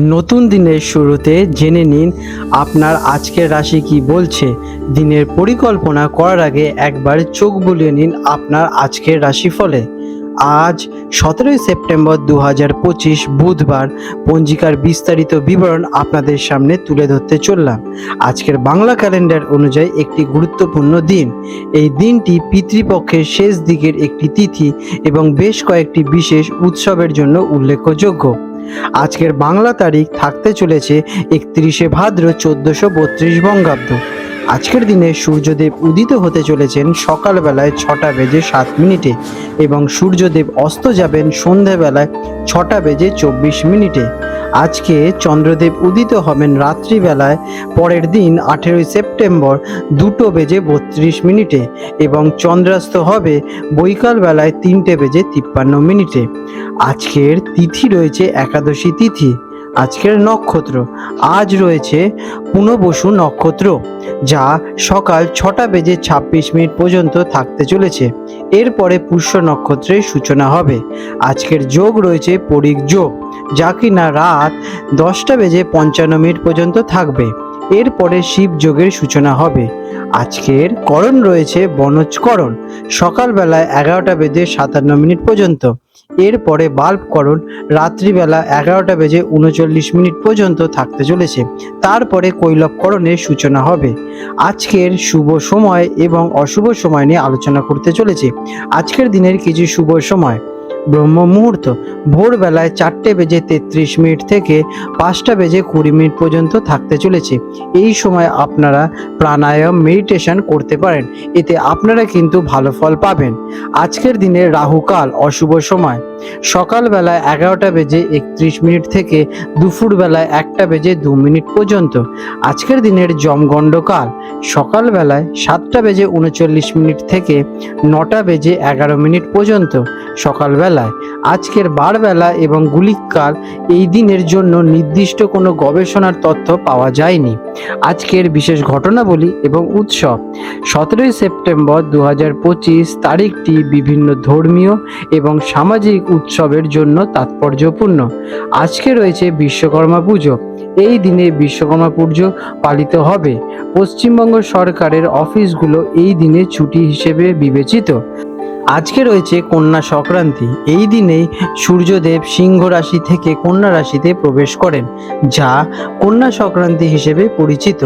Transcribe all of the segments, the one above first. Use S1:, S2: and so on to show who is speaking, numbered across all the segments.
S1: নতুন দিনের শুরুতে জেনে নিন আপনার আজকের রাশি কি বলছে। দিনের পরিকল্পনা করার আগে একবার চোখ বুলিয়ে নিন আপনার আজকের রাশিফলে। আজ সতেরোই সেপ্টেম্বর দু পঁচিশ বুধবার পঞ্জিকার বিস্তারিত বিবরণ আপনাদের সামনে তুলে ধরতে চললাম। আজকের বাংলা ক্যালেন্ডার অনুযায়ী একটি গুরুত্বপূর্ণ দিন। এই দিনটি পিতৃপক্ষের শেষ দিকের একটি তিথি এবং বেশ কয়েকটি বিশেষ উৎসবের জন্য উল্লেখযোগ্য। আজকের বাংলা তারিখ থাকতে চলেছে একত্রিশে ভাদ্র চোদ্দশো বত্রিশ বঙ্গাব্দ। আজকের দিনে সূর্যদেব উদিত হতে চলেছেন সকালবেলায় ছটা বেজে সাত মিনিটে এবং সূর্যদেব অস্ত যাবেন সন্ধেবেলায় ছটা বেজে চব্বিশ মিনিটে। আজকে চন্দ্রদেব উদিত হবেন রাত্রিবেলায়, পরের দিন আঠেরোই সেপ্টেম্বর দুটো বেজে বত্রিশ মিনিটে এবং চন্দ্রাস্ত হবে বৈকাল বেলায় তিনটে বেজে তিপ্পান্ন মিনিটে। আজকের তিথি রয়েছে একাদশী তিথি। আজকের নক্ষত্র। আজ রয়েছে পুনবসু নক্ষত্র, যা সকাল ছটা বেজে ছাব্বিশ মিনিট পর্যন্ত থাকতে চলেছে। এরপরে পুষ্য নক্ষত্রের সূচনা হবে। আজকের যোগ রয়েছে পরিক যোগ, যা কিনা রাত দশটা বেজে পঞ্চান্ন মিনিট পর্যন্ত থাকবে। এরপরে শিব যোগের সূচনা হবে। আজকের করণ রয়েছে বনজকরণ সকালবেলায় এগারোটা বেজে সাতান্ন মিনিট পর্যন্ত। এরপরে বাল্বকরণ রাত্রিবেলা এগারোটা বেজে উনচল্লিশ মিনিট পর্যন্ত থাকতে চলেছে। তারপরে কৈলবকরণের সূচনা হবে। আজকের শুভ সময় এবং অশুভ সময় নিয়ে আলোচনা করতে চলেছে। আজকের দিনের কিছু শুভ সময়। ব্রহ্ম মুহূর্ত ভোরবেলায় চারটে বেজে তেত্রিশ মিনিট থেকে পাঁচটা বেজে কুড়ি মিনিট পর্যন্ত থাকতে চলেছে। এই সময় আপনারা প্রাণায়াম মেডিটেশন করতে পারেন। এতে আপনারা কিন্তু ভালো ফল পাবেন। আজকের দিনে রাহুকাল, অশুভ সময়। সকালবেলায় এগারোটা বেজে একত্রিশ মিনিট থেকে দুপুরবেলায় একটা বেজে দু মিনিট পর্যন্ত। আজকের দিনের জমগণ্ডকাল, সকালবেলায় সাতটা বেজে উনচল্লিশ মিনিট থেকে নটা বেজে এগারো মিনিট পর্যন্ত। সকালবেলায় আজকের বারবেলা এবং গুলিককাল এই দিনের জন্য নির্দিষ্ট কোনো গবেষণার তথ্য পাওয়া যায়নি। আজকের বিশেষ ঘটনাবলী এবং উৎসব, সতেরোই সেপ্টেম্বর দু হাজার পঁচিশ তারিখটি বিভিন্ন ধর্মীয় এবং সামাজিক উৎসবের জন্য তাৎপর্যপূর্ণ। আজকে রয়েছে বিশ্বকর্মা পুজো। এই দিনে বিশ্বকর্মা পুজো পালিত হবে। পশ্চিমবঙ্গ সরকারের অফিসগুলো এই দিনে ছুটি হিসেবে বিবেচিত। আজকে রয়েছে কন্যা সংক্রান্তি। এই দিনে সূর্যদেব সিংহ রাশি থেকে কন্যা রাশিতে প্রবেশ করেন, যা কন্যা সংক্রান্তি হিসেবে পরিচিত।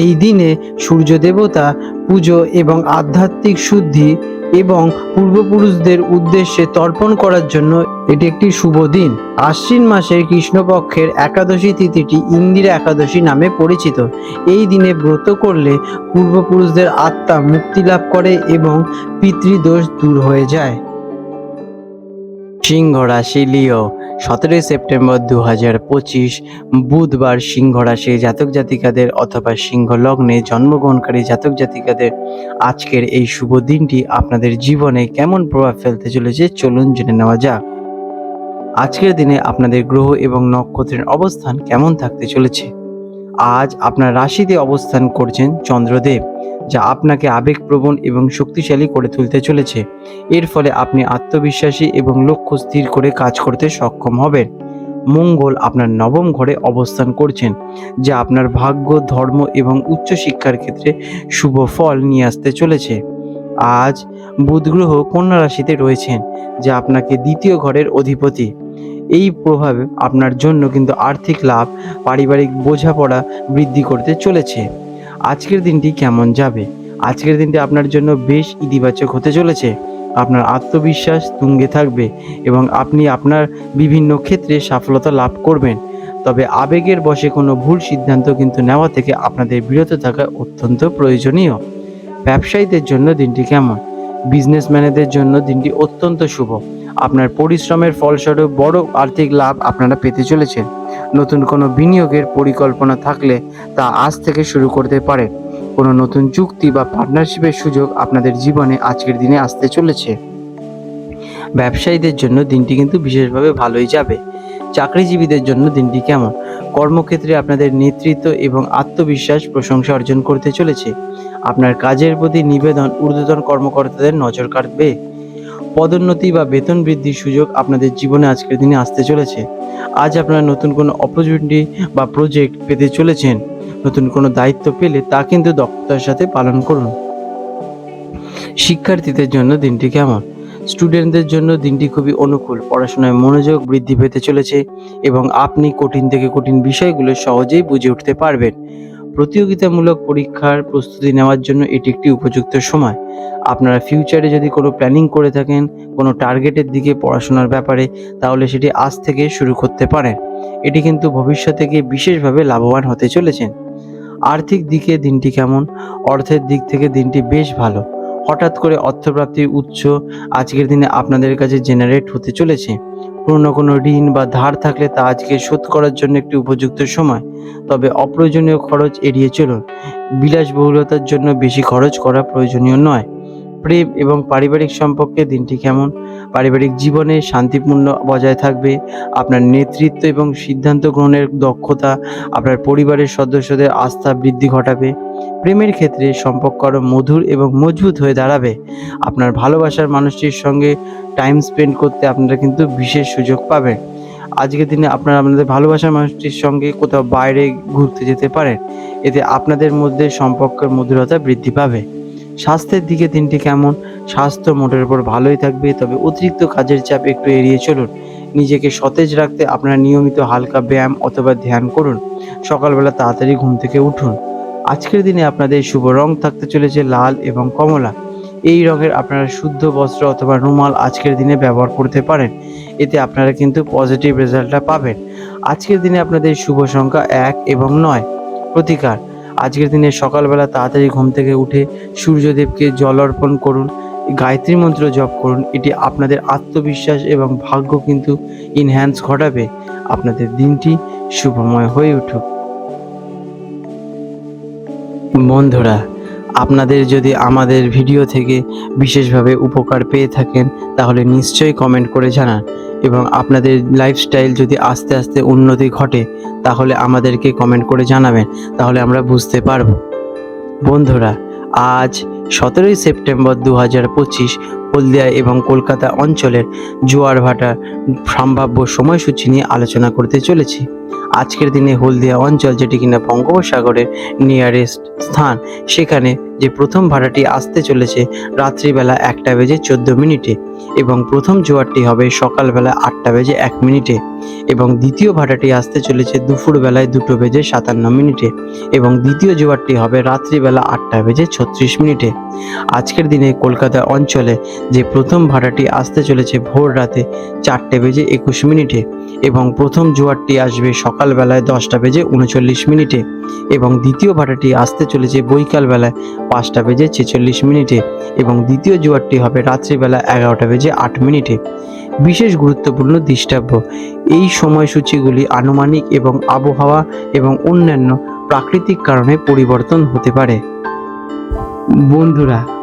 S1: এই দিনে সূর্য দেবতা পুজো এবং আধ্যাত্মিক শুদ্ধি এবং পূর্বপুরুষদের উদ্দেশ্যে তর্পণ করার জন্য এটি একটি শুভ দিন। আশ্বিন মাসের কৃষ্ণপক্ষের একাদশী তিথিটি ইন্দিরা একাদশী নামে পরিচিত। এই দিনে ব্রত করলে পূর্বপুরুষদের আত্মা মুক্তি লাভ করে এবং পিতৃদোষ দূর হয়ে যায়। সিংহ রাশি, লিও সতেরোই সেপ্টেম্বর দু হাজার পঁচিশ, বুধবার সিংহ রাশি জাতক জাতিকাদের অথবা সিংহ লগ্নে জন্মগ্রহণকারী জাতক জাতিকাদের আজকের এই শুভ দিনটি আপনাদের জীবনে কেমন প্রভাব ফেলতে চলেছে চলুন জেনে নেওয়া যাক। আজকের দিনে আপনাদের গ্রহ এবং নক্ষত্রের অবস্থান কেমন থাকতে চলেছে? আজ আপনার রাশিতে অবস্থান করছেন চন্দ্রদেব। যা আপনাকে আবেগপ্রবণ এবং শক্তিশালী করে তুলতে চলেছে। এর ফলে আপনি আত্মবিশ্বাসী এবং লক্ষ্য স্থির করে কাজ করতে সক্ষম হবেন। মঙ্গল আপনার নবম ঘরে অবস্থান করছেন, যা আপনার ভাগ্য, ধর্ম এবং উচ্চশিক্ষার ক্ষেত্রে শুভ ফল নিয়ে আসতে চলেছে। আজ বুধ গ্রহ কন্যা রাশিতে রয়েছেন, যা আপনাকে দ্বিতীয় ঘরের অধিপতি। এই প্রভাবে আপনার জন্য কিন্তু আর্থিক লাভ, পারিবারিক বোঝাপড়া বৃদ্ধি করতে চলেছে। আজকের দিনটি কেমন যাবে? আজকের দিনটি আপনার জন্য বেশ ইতিবাচক হতে চলেছে। আপনার আত্মবিশ্বাস তুঙ্গে থাকবে এবং আপনি আপনার বিভিন্ন ক্ষেত্রে সফলতা লাভ করবেন। তবে আবেগের বশে কোনো ভুল সিদ্ধান্ত কিন্তু নেওয়া থেকে আপনাদের বিরত থাকা অত্যন্ত প্রয়োজনীয়। ব্যবসায়ীদের জন্য দিনটি কেমন? বিজনেসম্যানেদের জন্য দিনটি অত্যন্ত শুভ। আপনার পরিশ্রমের ফলস্বরূপ বড় আর্থিক লাভ আপনারা পেতে চলেছেন। নতুন কোনো বিনিয়োগের পরিকল্পনা থাকলে তা আজ থেকে শুরু করতে পারে। কোনো নতুন চুক্তি বা পার্টনারশিপের সুযোগ আপনাদের জীবনে আজকের দিনে আসতে চলেছে। ব্যবসায়ীদের জন্য দিনটি কিন্তু বিশেষভাবে ভালোই যাবে। চাকরিজীবীদের জন্য দিনটি কেমন? কর্মক্ষেত্রে আপনাদের নেতৃত্ব এবং আত্মবিশ্বাস প্রশংসা অর্জন করতে চলেছে। আপনার কাজের প্রতি নিবেদন ঊর্ধ্বতন কর্মকর্তাদের নজর কাটবে পদোন্নতি বা বেতন বৃদ্ধির সুযোগ আপনাদের জীবনে আজকের দিনে আসতে চলেছে। আজ আপনারা নতুন কোনো অপরচুনিটি বা প্রজেক্ট পেতে চলেছেন, নতুন কোনো দায়িত্ব পেলে তা কিন্তু দক্ষতার সাথে পালন করুন। শিক্ষার্থীদের জন্য দিনটি কেমন? স্টুডেন্টদের জন্য দিনটি খুবই অনুকূল। পড়াশোনায় মনোযোগ বৃদ্ধি পেতে চলেছে এবং আপনি কঠিন থেকে কঠিন বিষয়গুলো সহজেই বুঝে উঠতে পারবেন। প্রতিযোগিতামূলক পরীক্ষার প্রস্তুতি নেওয়ার জন্য এটি একটি উপযুক্ত সময়। আপনারা ফিউচারে যদি কোনো প্ল্যানিং করে থাকেন, কোনো টার্গেটের দিকে পড়াশোনার ব্যাপারে, তাহলে সেটি আজ থেকে শুরু করতে পারেন। এটি কিন্তু ভবিষ্যতে গিয়ে বিশেষভাবে লাভবান হতে চলেছেন। আর্থিক দিকে দিনটি কেমন? অর্থের দিক থেকে দিনটি বেশ ভালো। হঠাৎ করে অর্থপ্রাপ্তির উৎস আজকের দিনে আপনাদের কাছে জেনারেট হতে চলেছে। পুরনো কোনো ঋণ বা ধার থাকলে তা আজকে শোধ করার জন্য একটি উপযুক্ত সময়। তবে অপ্রয়োজনীয় খরচ এড়িয়ে চলুন। বিলাসবহুলতার জন্য বেশি খরচ করা প্রয়োজনীয় নয়। প্রেম এবং পারিবারিক সম্পর্কে দিনটি কেমন? পারিবারিক জীবনে শান্তিপূর্ণ বজায় থাকবে। আপনার নেতৃত্ব এবং সিদ্ধান্ত গ্রহণের দক্ষতা আপনার পরিবারের সদস্যদের আস্থা বৃদ্ধি ঘটাবে। প্রেমের ক্ষেত্রে সম্পর্ক আরও মধুর এবং মজবুত হয়ে দাঁড়াবে। আপনার ভালোবাসার মানুষটির সঙ্গে টাইম স্পেন্ড করতে আপনারা কিন্তু বিশেষ সুযোগ পাবেন। আজকের দিনে আপনারা আপনাদের ভালোবাসার মানুষটির সঙ্গে কোথাও বাইরে ঘুরতে যেতে পারেন। এতে আপনাদের মধ্যে সম্পর্কের মধুরতা বৃদ্ধি পাবে। স্বাস্থ্যের দিকে দিনটি কেমন? স্বাস্থ্য মোটের উপর ভালোই থাকবে, তবে অতিরিক্ত কাজের চাপ একটু এড়িয়ে চলুন। নিজেকে সতেজ রাখতে আপনারা নিয়মিত হালকা ব্যায়াম অথবা ধ্যান করুন। সকালবেলা তাড়াতাড়ি ঘুম থেকে উঠুন। আজকের দিনে আপনাদের শুভ রং থাকতে চলেছে লাল এবং কমলা। এই রঙের আপনারা শুদ্ধ বস্ত্র অথবা রুমাল আজকের দিনে ব্যবহার করতে পারেন। এতে আপনারা কিন্তু পজিটিভ রেজাল্টটা পাবেন। আজকের দিনে আপনাদের শুভ সংখ্যা এক এবং নয়। প্রতিকার আজকের দিনে সকালবেলা তাড়াতাড়ি ঘুম থেকে উঠে সূর্যদেবকে জল অর্পণ করুন, গায়ত্রী মন্ত্র জপ করুন। এটি আপনাদের আত্মবিশ্বাস এবং ভাগ্য কিন্তু ইনহ্যান্স ঘটাবে। আপনাদের দিনটি শুভময় হয়ে উঠুক। বন্ধুরা, আপনাদের যদি আমাদের ভিডিও থেকে বিশেষভাবে উপকার পেয়ে থাকেন, তাহলে নিশ্চয়ই কমেন্ট করে জানান। এবং আপনাদের লাইফস্টাইল যদি আস্তে আস্তে উন্নতি ঘটে, তাহলে আমাদেরকে কমেন্ট করে জানাবেন, তাহলে আমরা বুঝতে পারব। বন্ধুরা, আজ সতেরোই সেপ্টেম্বর দু হাজার পঁচিশ, হলদিয়া এবং কলকাতা অঞ্চলের জোয়ারভাটার সম্ভাব্য সময়সূচি নিয়ে আলোচনা করতে চলেছি। আজকের দিনে হলদিয়া অঞ্চল, যেটি কিনা বঙ্গোপসাগরের নিয়ারেস্ট স্থান, সেখানে যে প্রথম ভাড়াটি আসতে চলেছে রাত্রিবেলা একটা বেজে চোদ্দ মিনিটে এবং প্রথম জোয়ারটি হবে সকালবেলা আটটা বেজে এক মিনিটে এবং দ্বিতীয় ভাড়াটি আসতে চলেছে দুপুরবেলায় দুটো বেজে সাতান্ন মিনিটে এবং দ্বিতীয় জোয়ারটি হবে রাত্রিবেলা আটটা বেজে ছত্রিশ মিনিটে। আজকের দিনে কলকাতা অঞ্চলে যে প্রথম ভাড়াটি আসতে চলেছে ভোর রাতে চারটে বেজে একুশ মিনিটে এবং প্রথম জোয়ারটি আসবে সকালবেলায় দশটা বেজে উনচল্লিশ মিনিটে এবং দ্বিতীয় ভাড়াটি আসতে চলেছে বৈকালবেলায় পাঁচটা বেজে ছেচল্লিশ মিনিটে এবং দ্বিতীয় জোয়ারটি হবে রাত্রিবেলা এগারোটা বেজে আট মিনিটে। বিশেষ গুরুত্বপূর্ণ দৃষ্টাব্য, এই সময়সূচিগুলি আনুমানিক এবং আবহাওয়া এবং অন্যান্য প্রাকৃতিক কারণে পরিবর্তন হতে পারে। বন্ধুরা